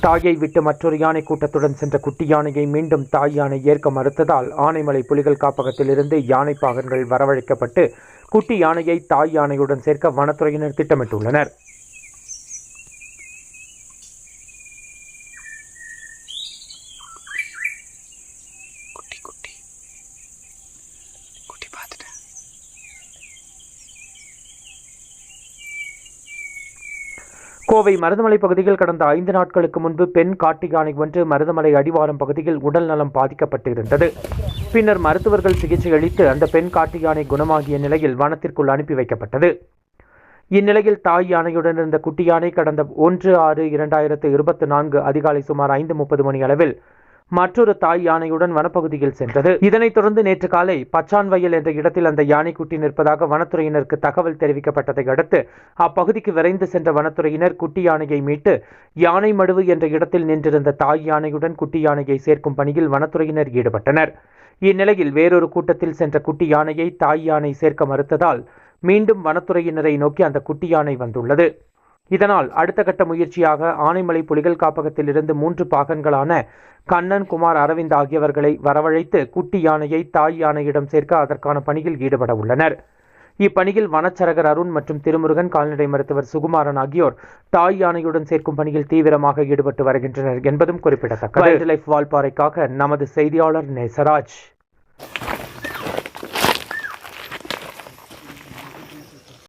தாயை விட்டு மற்றொரு யானை கூட்டத்துடன் சென்ற குட்டி யானையை மீண்டும் தாய் யானை ஏற்க மறுத்ததால் ஆனைமலை புலிகள் காப்பகத்திலிருந்து யானை பாகன்கள் வரவழைக்கப்பட்டு குட்டி யானையை தாய் யானையுடன் சேர்க்க வனத்துறையினர் திட்டமிட்டுள்ளனர். கோவை மருதமலை பகுதியில் கடந்த ஐந்து நாட்களுக்கு முன்பு பெண் காட்டு யானை ஒன்று மருதமலை அடிவாரம் பகுதியில் உடல் நலம் பாதிக்கப்பட்டு இருந்தது பின்னர் மருத்துவர்கள் சிகிச்சை அளித்து அந்த பெண் காட்டு யானை குணமாகிய நிலையில் வனத்திற்குள் அனுப்பி வைக்கப்பட்டது. இந்நிலையில் தாய் யானையுடன் இருந்த குட்டி யானை கடந்த ஒன்று ஆறு இரண்டாயிரத்து இருபத்தி நான்கு அதிகாலை சுமார் ஐந்து முப்பது மணி அளவில் மற்றொரு தாய் யானையுடன் வனப்பகுதியில் சென்றது. இதனைத் தொடர்ந்து நேற்று காலை பச்சான் வயல் என்ற இடத்தில் அந்த யானை குட்டி நிற்பதாக வனத்துறையினருக்கு தகவல் தெரிவிக்கப்பட்டதை அடுத்து அப்பகுதிக்கு விரைந்து சென்ற வனத்துறையினர் குட்டி யானையை மீட்டு யானை மடுவு என்ற இடத்தில் நின்றிருந்த தாய் யானையுடன் குட்டி யானையை சேர்க்கும் பணியில் வனத்துறையினர் ஈடுபட்டனர். இந்நிலையில் வேறொரு கூட்டத்தில் சென்ற குட்டி யானையை தாய் யானை சேர்க்க மறுத்ததால் மீண்டும் வனத்துறையினரை நோக்கி அந்த குட்டி யானை வந்துள்ளது. இதனால் அடுத்த கட்ட முயற்சியாக ஆனைமலை புலிகள் காப்பகத்திலிருந்து மூன்று பாகன்களான கண்ணன் குமார் அரவிந்த் ஆகியவர்களை வரவழைத்து குட்டி யானையை தாய் யானையிடம் சேர்க்க அதற்கான பணியில் ஈடுபட உள்ளனர். இப்பணியில் வனச்சரகர் அருண் மற்றும் திருமுருகன் கால்நடை மருத்துவர் சுகுமாரன் ஆகியோர் தாய் யானையுடன் சேர்க்கும் பணியில் தீவிரமாக ஈடுபட்டு வருகின்றனர் என்பதும் குறிப்பிடத்தக்கது. வைல்ட் லைஃப் வால்பாறைக்காக நமது செய்தியாளர் நேசராஜ்.